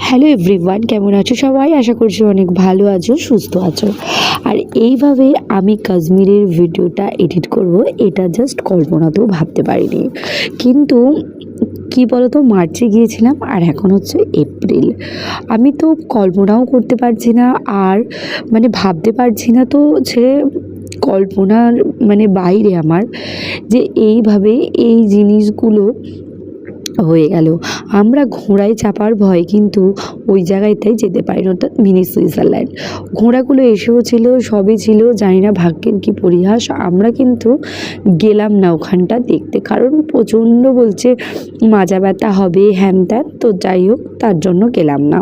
Hello everyone কেমন আছো সবাই? আশা করছি অনেক ভালো আছো, সুস্থ আছো। আর এইভাবে আমি কাশ্মীরের ভিডিওটা এডিট করব, এটা জাস্ট কল্পনাতেও ভাবতে পারিনি। কিন্তু কি বলতো, মার্চে গিয়েছিলাম আর এখন হচ্ছে এপ্রিল। আমি তো কল্পনাও করতে পারছি না আর মানে ভাবতে পারছি না তো যে কল্পনার মানে বাইরে আমার যে এইভাবে এই জিনিসগুলো হয়ে গেল। আমরা ঘোড়ায় চাপার ভয় কিন্তু ওই জায়গায়টাই যেতে পারি না, অর্থাৎ মিনি সুইজারল্যান্ড। ঘোড়াগুলো এসেও ছিল, সবই ছিল, জানি না ভাগ্যের কি পরিহাস। আমরা কিন্তু গেলাম না ওখানটা দেখতে, কারণ প্রচণ্ড বলছে মাজা ব্যথা হবে, হ্যান ত্যান, তো যাই হোক, তার জন্য গেলাম না।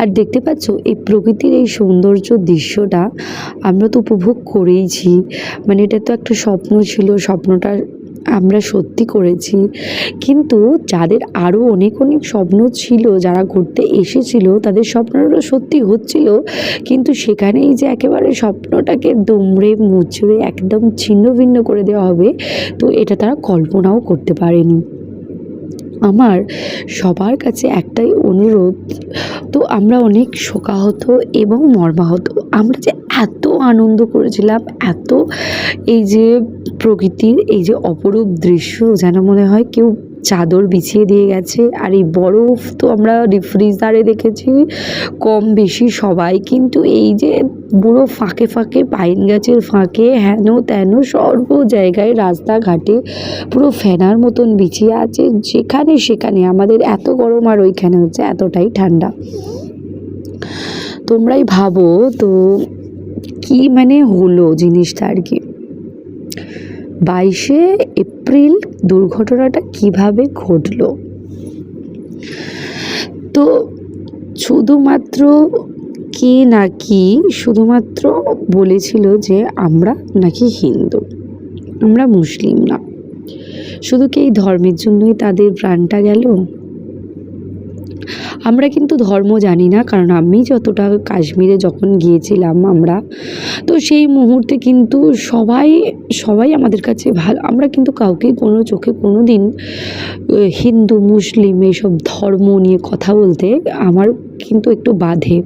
আর দেখতে পাচ্ছ, এই প্রকৃতির এই সৌন্দর্য দৃশ্যটা আমরা তো উপভোগ করেইছি। মানে এটা তো একটা স্বপ্ন ছিল স্বপ্নটা আমরা সত্যি করেছি। কিন্তু যাদের আরও অনেক অনেক স্বপ্ন ছিল, যারা ঘুরতে এসেছিল, তাদের স্বপ্নটা সত্যি হচ্ছিল। কিন্তু সেখানেই যে একেবারে স্বপ্নটাকে দুমড়ে, মুচড়ে, একদম ছিন্ন ভিন্ন করে দেওয়া হবে, তো এটা তারা কল্পনাও করতে পারেনি। আমার সবার কাছে একটাই অনুরোধ, তো আমরা অনেক শোকাহত এবং মর্মাহত। আমরা যে এত আনন্দ করেছিলাম, এত এই যে প্রকৃতির এই যে অপরূপ দৃশ্য যেন মনে হয় কেউ চাদর বিছিয়ে দিয়ে গেছে, আর এই বরফ তো আমরা রিফ্রিজারে দেখেছি কম বেশি সবাই, কিন্তু এই যে পুরো ফাঁকে ফাঁকে পাইন গাছের ফাঁকে হেন তেন সর্ব জায়গায় রাস্তাঘাটে পুরো ফেনার মতন বিছিয়ে আছে, যেখানে সেখানে আমাদের এত গরম আর ওইখানে হচ্ছে এতটাই ঠান্ডা। তোমরাই ভাবো তো কি মানে হলো জিনিসটা আর কি? বাইশে এপ্রিল দুর্ঘটনাটা কীভাবে ঘটলো? তো শুধুমাত্র কে নাকি শুধুমাত্র বলেছিল যে আমরা নাকি হিন্দু, আমরা মুসলিম না। শুধু কি এই ধর্মের জন্যই তাদের প্রাণটা গেল? আমরা কিন্তু ধর্ম জানি না, কারণ আমি যতটা কাশ্মীরে যখন গিয়েছিলাম আমরা, তো সেই মুহূর্তে কিন্তু সবাই সবাই আমাদের কাছে ভালো, আমরা কিন্তু কাউকে কোনো চোখে কোনো দিন হিন্দু, মুসলিম এইসব ধর্ম নিয়ে কথা বলতে আমার কিন্তু একটু বাধে।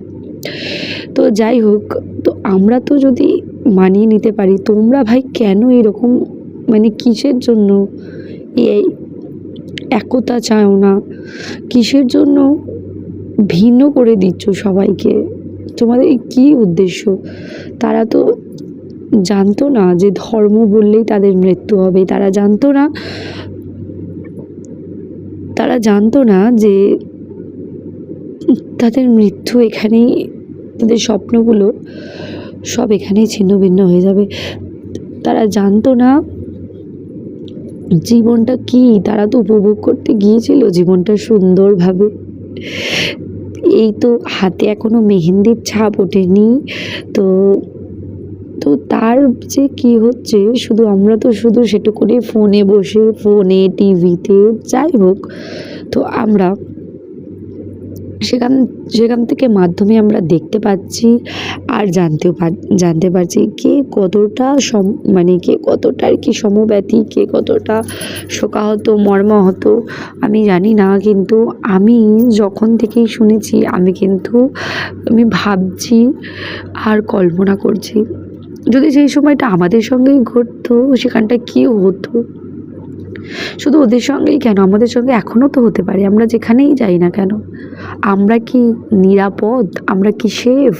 তো যাই হোক, তো আমরা তো যদি মানিয়ে নিতে পারি, তোমরা ভাই কেন এরকম মানে কিসের জন্য এই একতা চাও না। কিসের জন্য ভিন্ন করে দিচ্ছ সবাইকে? তোমাদের কী উদ্দেশ্য? তারা তো জানতো না যে ধর্ম বললেই তাদের মৃত্যু হবে। তারা জানতো না, তারা জানতো না যে তাদের মৃত্যু এখানেই, তাদের স্বপ্নগুলো সব এখানেই ছিন্ন ভিন্ন হয়ে যাবে। তারা জানতো না জীবনটা কি? তারা তো উপভোগ করতে গিয়েছিল জীবনটা সুন্দরভাবে। এই তো হাতে এখনও মেহেন্দির ছাপ ওঠেনি। তো তো তার যে কি হচ্ছে, শুধু আমরা তো শুধু সেটুকুনি ফোনে বসে, ফোনে টিভিতে যাই হোক, তো আমরা সেখান সেখান থেকে মাধ্যমে আমরা দেখতে পাচ্ছি আর জানতেও জানতে পারছি কে কতটা সম মানে কে কতটা আর কি সমব্যথী, কে কতটা শোকাহত, মর্মাহত, আমি জানি না, কিন্তু আমি যখন থেকেই শুনেছি, আমি কিন্তু, আমি ভাবছি আর কল্পনা করছি। যদি সেই সময়টা আমাদের সঙ্গেই ঘটতো, সেখানটা কী হতো? শুধু ওদের সঙ্গেই কেন? আমাদের সঙ্গে এখনও তো হতে পারে। আমরা যেখানেই যাই না কেন? আমরা কি নিরাপদ? আমরা কি সেফ?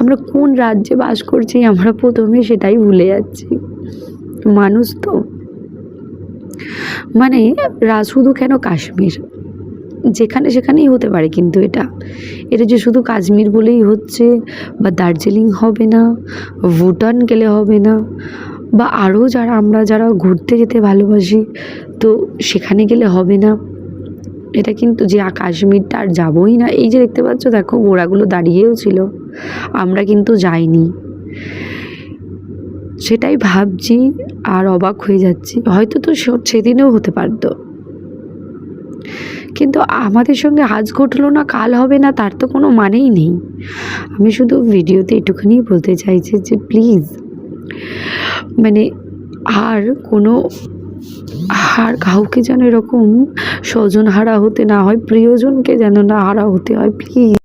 আমরা কোন রাজ্যে বাস করছি? আমরা প্রথমে সেটাই ভুলে যাচ্ছি। মানুষ তো। মানে শুধু কেন কাশ্মীর? যেখানে সেখানেই হতে পারে কিন্তু এটা। এটা যে শুধু কাশ্মীর বলেই হচ্ছে বা দার্জিলিং হবে না, ভুটান গেলে হবে না বা আরও যারা, আমরা যারা ঘুরতে যেতে ভালোবাসি, তো সেখানে গেলে হবে না। এটা কিন্তু যে কাশ্মীরটা আর যাবোই না। এই যে দেখতে পাচ্ছ, দেখো ঘোড়াগুলো দাঁড়িয়েও ছিল। আমরা কিন্তু যাইনি। সেটাই ভাবছি আর অবাক হয়ে যাচ্ছি। হয়তো তো সেদিনেও হতে পারতো। কিন্তু আমাদের সঙ্গে আজ ঘটলো না, কাল হবে না, তার তো কোনো মানেই নেই। আমি শুধু ভিডিওতে এটুখানি বলতে চাইছি যে প্লিজ মানে আর কোনো আর কাউকে যেন এরকম স্বজন হারা হতে না হয়, প্রিয়জনকে যেন না হারা হতে হয় প্লিজ